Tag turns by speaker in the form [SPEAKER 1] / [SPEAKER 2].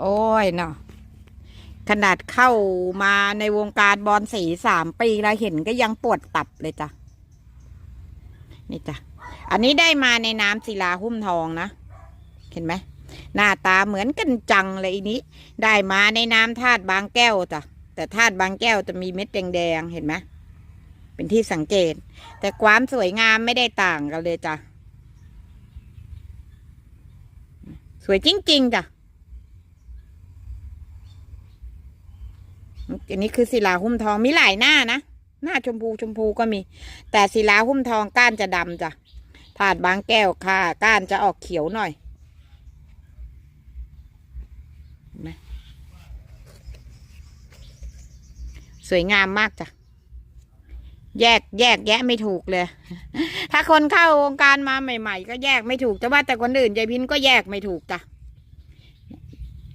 [SPEAKER 1] โอ้ยเนาะขนาดเข้ามาในวงการบอลสีสามปีแล้วเห็นก็ยังปวดตับเลยจ้ะ นี่จ้ะ อันนี้ได้มาในน้ำศิลาหุ้มทองนะ เห็นไหม หน้าตาเหมือนกันจังเลยอันนี้ ได้มาในน้ำธาตุบางแก้วจ้ะ แต่ธาตุบางแก้วจะมีเม็ดแดงๆ เห็นไหม เป็นที่สังเกต แต่ความสวยงามไม่ได้ต่างกันเลยจ้ะ สวยจริง ๆ จ้ะ อันนี้คือศิลาหุ้มทองมีหลายหน้านะหน้าชมพูชมพูก็มี แต่ศิลาหุ้มทองก้านจะดำจ้ะถาดบางแก้วค่ะ ก้านจะออกเขียวหน่อยนไหมสวยงามมากจ้ะ แยกแยกแยะไม่ถูกเลย ถ้าคนเข้าวงการมาใหม่ ๆ ก็แยกไม่ถูกแต่ว่าแต่คนอื่นยายพินก็แยกไม่ถูกจ้ะ